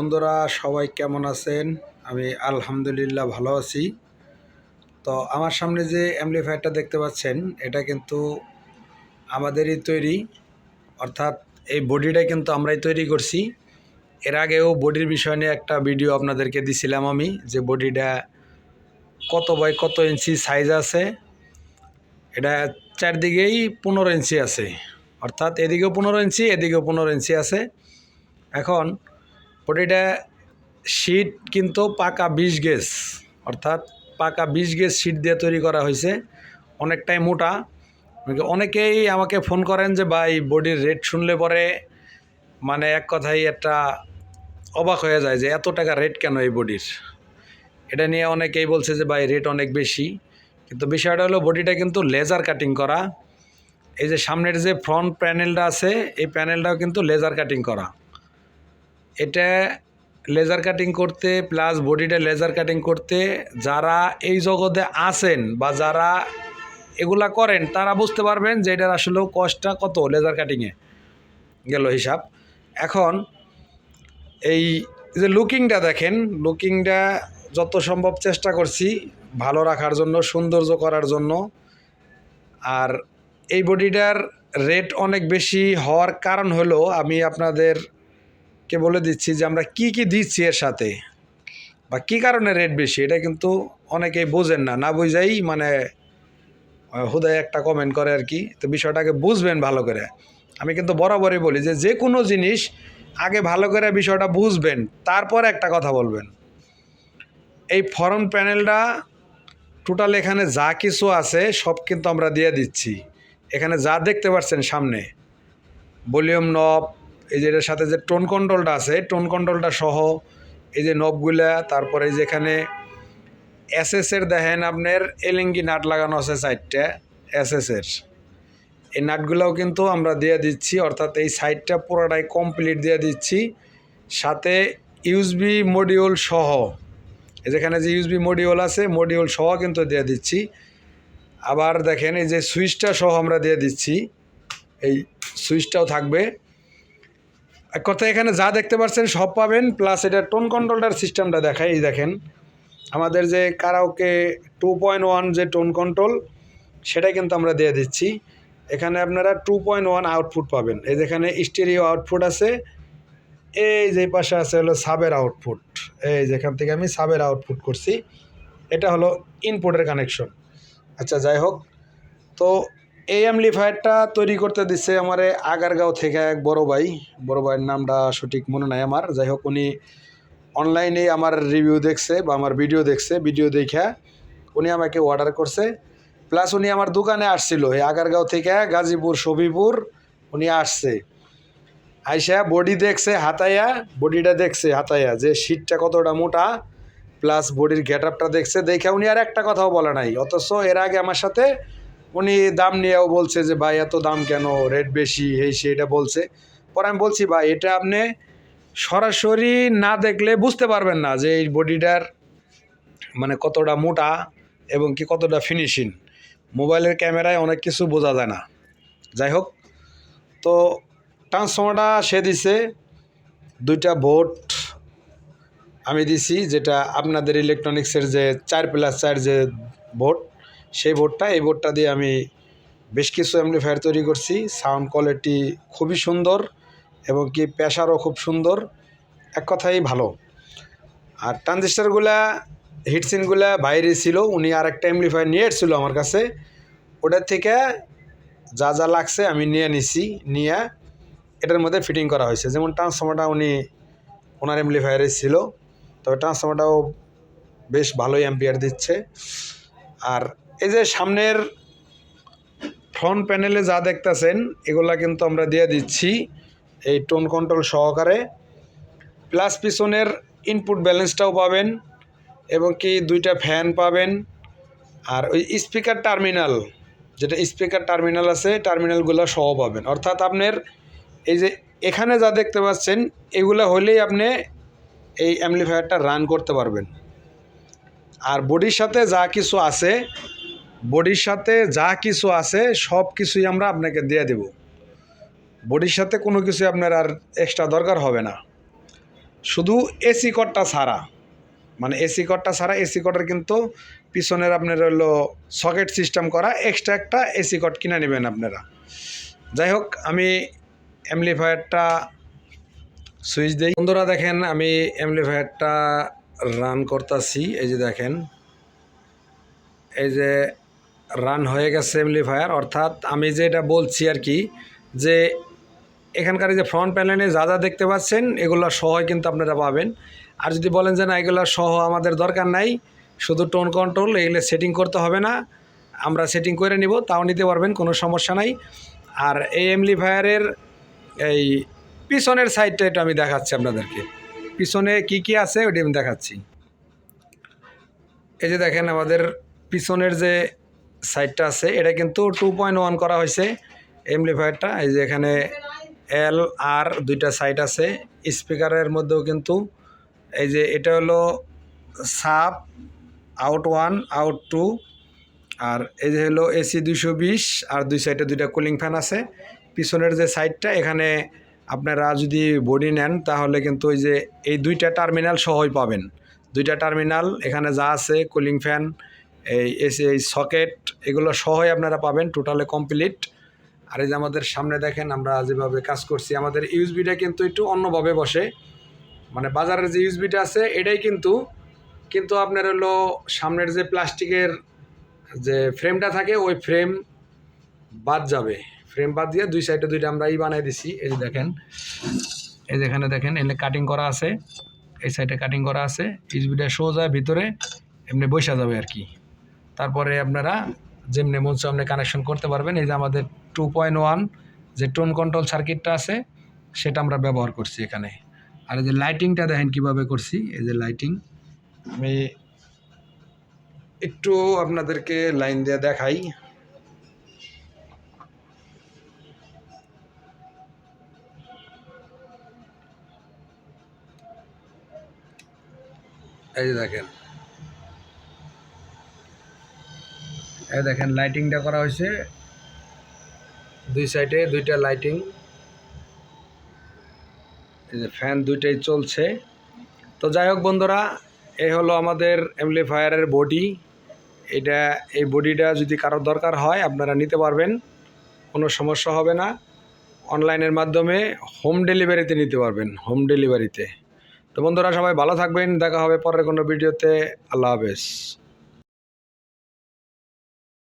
বন্ধুরা, সবাই কেমন আছেন? আমি আলহামদুলিল্লাহ ভালো আছি। তো আমার সামনে যে অ্যাম্পলিফায়ারটা দেখতে পাচ্ছেন, এটা কিন্তু আমাদেরই তৈরি। অর্থাৎ এই বডিটা কিন্তু আমরাই তৈরি করছি। এর আগেও বডির বিষয় নিয়ে একটা ভিডিও আপনাদেরকে দিছিলাম আমি, যে বডিটা কত বাই কত ইঞ্চি সাইজ আছে। এটা চারদিকেই পনেরো ইঞ্চি আছে। অর্থাৎ এদিকেও পনেরো ইঞ্চি, এদিকেও পনেরো ইঞ্চি আছে। এখন বডিটা শীট কিন্তু পাকা বিশ গেজ অর্থাৎ পাকা বিশ গেজ শীট দিয়ে তৈরি করা হয়েছে, অনেকটাই মোটা। অনেকেই আমাকে ফোন করেন যে, ভাই বডির রেট শুনলে পরে মানে এক কথাই একটা অবাক হয়ে যায় যে, এত টাকা রেট কেন এই বডির এটা নিয়ে অনেকেই বলছে যে, ভাই রেট অনেক বেশি। কিন্তু বিষয়টা হলো বডিটা কিন্তু লেজার কাটিং করা। এই যে সামনের যে ফ্রন্ট প্যানেলটা আছে, এই প্যানেলটাও কিন্তু লেজার কাটিং করা। এটা লেজার কাটিং করতে প্লাস বডিটা লেজার কাটিং করতে যারা এই জগতে আছেন বা যারা এগুলা করেন, তারা বুঝতে পারবেন যে এটার আসলেও কষ্টটা কত লেজার কাটিংয়ে গেল হিসাব। এখন এই যে লুকিংটা দেখেন লুকিংটা যত সম্ভব চেষ্টা করছি ভালো রাখার জন্য, সৌন্দর্য করার জন্য। আর এই বডিটার রেট অনেক বেশি হওয়ার কারণ হলো আমি আপনাদের কে বলে দিচ্ছি যে আমরা কি কি দিচ্ছি এর সাথে? বা কি কারণে রেট বেশি? এটা কিন্তু অনেকেই বোঝেন না। না বুঝাই মানে হুদায় একটা কমেন্ট করে আর কি। তো বিষয়টাকে বুঝবেন ভালো করে। আমি কিন্তু বরাবরই বলি যে যে কোনো জিনিস আগে ভালো করে বিষয়টা বুঝবেন, তারপর একটা কথা বলবেন। এই ফরন প্যানেলটা টোটাল এখানে যা কিছু আছে, সব কিন্তু আমরা দিয়ে দিচ্ছি। এখানে যা দেখতে পাচ্ছেন সামনে ভলিউম নব এই যে এটার সাথে যে টোন কন্ট্রোলটা আছে, টোন কন্ট্রোলটা সহ এই যে নবগুলা, তারপরে যেখানে এসএসের দেখেন আপনার এলিঙ্গি নাট লাগানো আছে সাইডটা এসএসের এই নাটগুলোও কিন্তু আমরা দিয়ে দিচ্ছি, অর্থাৎ এই সাইডটা পুরোটাই কমপ্লিট দিয়ে দিচ্ছি। সাথে ইউসবি মডিউল সহ যেখানে যে ইউসবি মডিউল আছে মডিউল সহ কিন্তু দিয়ে দিচ্ছি। আবার দেখেন এই যে সুইচটা সহ আমরা দিয়ে দিচ্ছি। এই সুইচটাও থাকবে। এক কথা, এখানে যা দেখতে পাচ্ছেন সব পাবেন প্লাস এটা টোন কন্ট্রোলটার সিস্টেমটা দেখায় এই দেখেন। আমাদের যে কারাওকে টু পয়েন্ট ওয়ান যে টোন কন্ট্রোল সেটা কিন্তু আমরা দিয়ে দিচ্ছি। এখানে আপনারা টু পয়েন্ট ওয়ান আউটপুট পাবেন। এই যেখানে স্টেরিও আউটপুট আছে, এই যে পাশে আছে হলো সাবের আউটপুট এই যেখান থেকে আমি সাবের আউটপুট করছি। এটা হলো ইনপুটের কানেকশন আচ্ছা যাই হোক। তো এই অ্যাম্পলিফায়ারটা তৈরি করতে দিচ্ছে আমার আগারগাঁও থেকে এক বড় ভাই। বড় ভাইয়ের নামটা সঠিক মনে নাই আমার। যাই হোক, উনি অনলাইনে আমার রিভিউ দেখছে বা আমার ভিডিও দেখছে। ভিডিও দেখে উনি আমাকে অর্ডার করছে। প্লাস উনি আমার দোকানে আসছিল, এই আগারগাঁও থেকে গাজীপুর সবিপুর উনি আসছে। আইসা বডি দেখছে হাতাইয়া বডিটা দেখছে হাতাইয়া যে শীতটা কতটা মোটা প্লাস বডির গেট আপটা দেখছে। দেখে উনি আর একটা কথাও বলে নাই। অথচ এর আগে আমার সাথে উনি দাম নিয়েও বলছে যে, ভাই, এত দাম কেন? রেট বেশি, এই সে, এটা বলছে। পরে আমি বলছি, ভাই, এটা আপনি সরাসরি না দেখলে বুঝতে পারবেন না যে, এই বডিটার মানে কতটা মোটা এবং কি কতটা ফিনিশিং মোবাইলের ক্যামেরায় অনেক কিছু বোঝা যায় না। যাই হোক, তো ট্রান্সফর্মারটা সে দিছে, দুইটা ভোট আমি দিছি, যেটা আপনাদের ইলেকট্রনিক্সের যে চার প্লাস চার যে বোর্ড সেই বোর্ডটা, এই বোর্ডটা দিয়ে আমি বেশ কিছু অ্যাম্পলিফায়ার তৈরি করছি। সাউন্ড কোয়ালিটি খুবই সুন্দর এবং কি প্রেশারও খুব সুন্দর। এক কথাই ভালো। আর ট্রানজিস্টারগুলা হিটসিনগুলা বাইরে ছিল, উনি আর একটা অ্যাম্পলিফায়ার নিয়ে এসেছিল আমার কাছে। ওটার থেকে যা যা লাগছে আমি নিয়ে নিছি, নিয়ে এটার মধ্যে ফিটিং করা হয়েছে। যেমন ট্রান্সফর্মারটা উনি ওনার অ্যাম্পলিফায়ারে ছিল। তবে ট্রান্সফর্মারটাও বেশ ভালোই অ্যাম্পিয়ার দিচ্ছে। আর এই যে সামনের ফ্রন্ট প্যানেলে যা দেখতেছেন, এগুলা কিন্তু আমরা দিয়ে দিচ্ছি এই টোন কন্ট্রোল সহকারে। প্লাস পিছনের ইনপুট ব্যালেন্সটাও পাবেন এবং কি দুইটা ফ্যান পাবেন। আর ওই স্পিকার টার্মিনাল যেটা স্পিকার টার্মিনাল আছে টার্মিনালগুলো সহ পাবেন। অর্থাৎ আপনার এই যে এখানে যা দেখতে পাচ্ছেন, এগুলো হলেই আপনি এই অ্যাম্পলিফায়ারটা রান করতে পারবেন। আর বডির সাথে যা কিছু আছে বডির সাথে যা কিছু আছে, সব কিছুই আমরা আপনাকে দিয়ে দেব। বডির সাথে কোনো কিছু আপনার আর এক্সট্রা দরকার হবে না। শুধু এসি কটটা ছাড়া। মানে এসি কটটা ছাড়া এসি কটের কিন্তু পিছনের আপনার হলো সকেট সিস্টেম করা এক্সট্রা একটা এসি কট কিনে নেবেন আপনারা। যাই হোক, আমি অ্যামলিফায়ারটা সুইচ দিই। বন্ধুরা দেখেন, আমি অ্যামলিফায়ারটা রান করতেছি। এই যে দেখেন, এই যে রান হয়ে গেছে অ্যামলিফায়ার অর্থাৎ আমি যেটা বলছি আর কি, যে এখানকার যে ফ্রন্ট প্যানেলে যা যা দেখতে পাচ্ছেন, এগুলো সহ কিন্তু আপনারা পাবেন। আর যদি বলেন যে না, এগুলো সহ আমাদের দরকার নাই, শুধু টোন কন্ট্রোল এগুলো সেটিং করতে হবে না। আমরা সেটিং করে নিব, তাও নিতে পারবেন, কোনো সমস্যা নাই। আর এই এমলিফায়ারের এই পিছনের সাইডটা একটু আমি দেখাচ্ছি আপনাদেরকে। পিছনে কি কি আছে ওটি আমি দেখাচ্ছি। এই যে দেখেন আমাদের পিছনের যে সাইডটা আছে, এটা কিন্তু টু পয়েন্ট ওয়ান করা হয়েছে এমপ্লিফায়ারটা এই যে এখানে এল আর দুইটা সাইড আছে স্পিকারের মধ্যেও কিন্তু এই যে এটা হলো sub out one out two আর এই যে হলো এসি দুশো বিশ, আর দুই সাইডে দুইটা কুলিং ফ্যান আছে। পিছনের যে সাইডটা, এখানে আপনারা যদি বডি নেন, তাহলে কিন্তু ওই যে এই দুইটা টার্মিনাল সহই পাবেন। দুইটা টার্মিনাল এখানে যা আছে কুলিং ফ্যান এই এসি এই সকেট এগুলো সহই আপনারা পাবেন টোটালে কমপ্লিট আর এই যে আমাদের সামনে দেখেন, আমরা যেভাবে কাজ করছি, আমাদের ইউএসবিটা কিন্তু একটু অন্যভাবে বসে। মানে বাজারের যে ইউএসবিটা আছে, এটাই কিন্তু কিন্তু আপনার হলো সামনের যে প্লাস্টিকের যে ফ্রেমটা থাকে, ওই ফ্রেম বাদ যাবে। ফ্রেম বাদ দিয়ে দুই সাইডে দুইটা আমরা ই বানাই দিছি, এই যে দেখেন। এই যেখানে দেখেন, এনে কাটিং করা আছে। এই সাইডে কাটিং করা আছে। ইউএসবিটা সোজা ভিতরে, এমনি বসা যাবে আর কি। তারপরে আপনারা যেমনি মন সামনে কানেকশন করতে পারবেন, এই যে আমাদের টু পয়েন্ট ওয়ান যে টোন কন্ট্রোল সার্কিটটা আছে, সেটা আমরা ব্যবহার করছি এখানে। আর এই যে লাইটিংটা দেখেন কীভাবে করছি, এই যে লাইটিং আমি একটু আপনাদেরকে লাইন দিয়ে দেখাই। এই যে দেখেন। এই দেখেন লাইটিংটা করা হয়েছে। দুই সাইডে দুইটা লাইটিং এই যে ফ্যান দুইটাই চলছে। তো যাই হোক বন্ধুরা, এই হলো আমাদের এমপ্লিফায়ারের বডি এটা, এই বডিটা যদি কারোর দরকার হয়, আপনারা নিতে পারবেন। কোনো সমস্যা হবে না। অনলাইনের মাধ্যমে হোম ডেলিভারিতে নিতে পারবেন হোম ডেলিভারিতে তো বন্ধুরা, সবাই ভালো থাকবেন। দেখা হবে পরের কোনো ভিডিওতে আল্লাহ হাফেজ।